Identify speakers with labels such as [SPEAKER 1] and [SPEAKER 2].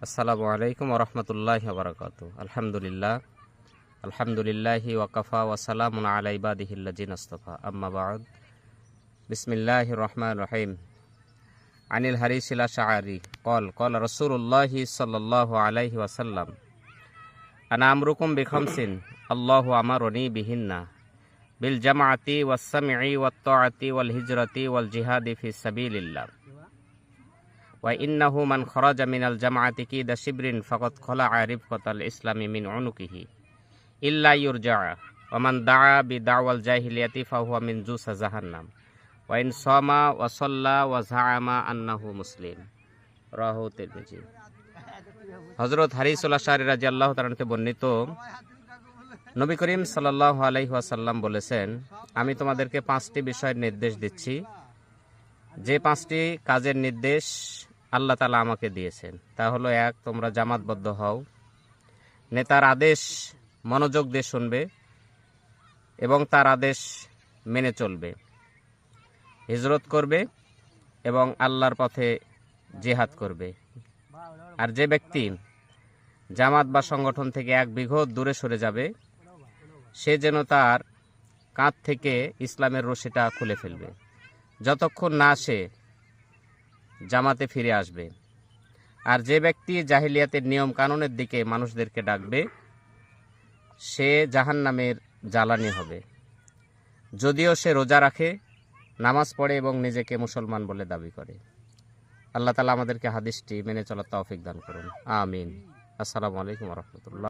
[SPEAKER 1] আসসালামু আলাইকুম রহমতুল্লাহ বরকাত আলহামদুলিল্লাহ আলহামদুলিল্লাহ ওয়াকাফা ওয়াসালাম আলা ইবাদিহিল্লাজিন আস্তফা আম্মা বাদ বিসমিল্লাহ রহমান রহিম আনিল হারিসিলা শাহরি কল কল রসুল্লাহ সাল্লাহ আলাইহি ওয়াসাল্লাম আনা আমরুকুম বিখমসিন আল্লাহ আমারনি বিহিন্না বিল জামাআতি ওয়াসসামি'i ওয়াত-তাআতি ওয়াল হিজরাতি ওয়াল জিহাদি ফি ওয়া ইন্নাহু মান খরাজা মিনাল জামাআতি কি দা শিবরিন ফকত খোলা আরিফ কতাল ইসলামী মিন অনুকিহি ইল্লা ইউরজা ওমান দা বি দাওয়াল জাহিলিয়াতি ফাহুয়া মিন জুসা জাহান্নাম। ওয়াইন সমা ওয়াসল্লা ওয়াজামা আন্নাহু মুসলিম। রাহ তিরমিজি। হজরত হারিসুল্লাহ শাহরি রাজি আল্লাহ তারানকে বর্ণিত, নবী করিম সাল্লাহ আলাইহাসাল্লাম বলেছেন, আমি তোমাদেরকে পাঁচটি বিষয়ের নির্দেশ দিচ্ছি। যে পাঁচটি কাজের নির্দেশ আল্লাহ তালা আমাকে দিয়েছেন। তা হলো এক, তোমরা জামাতবদ্ধ হও। নেতার আদেশ মনোযোগ দিয়ে শুনবে এবং তার আদেশ মেনে চলবে। হিজরত করবে এবং আল্লাহর পথে জেহাদ করবে। আর যে ব্যক্তি জামাত বা সংগঠন থেকে এক বিঘত দূরে সরে যাবে, সে যেন তার কাঁধ থেকে ইসলামের রশিটা খুলে ফেলবে। যতক্ষণ না সে জামাতে ফিরে আসবে। আর যে ব্যক্তি জাহিলিয়াতের নিয়ম কানুনের দিকে মানুষদেরকে ডাকবে, সে জাহান নামের জ্বালানি হবে। যদিও সে রোজা রাখে, নামাজ পড়ে এবং নিজেকে মুসলমান বলে দাবি করে। আল্লাহ তালা আমাদেরকে হাদিসটি মেনে চলার তৌফিক দান করুন। আমিন। আসসালামু আলাইকুম রহমতুল্লাহ।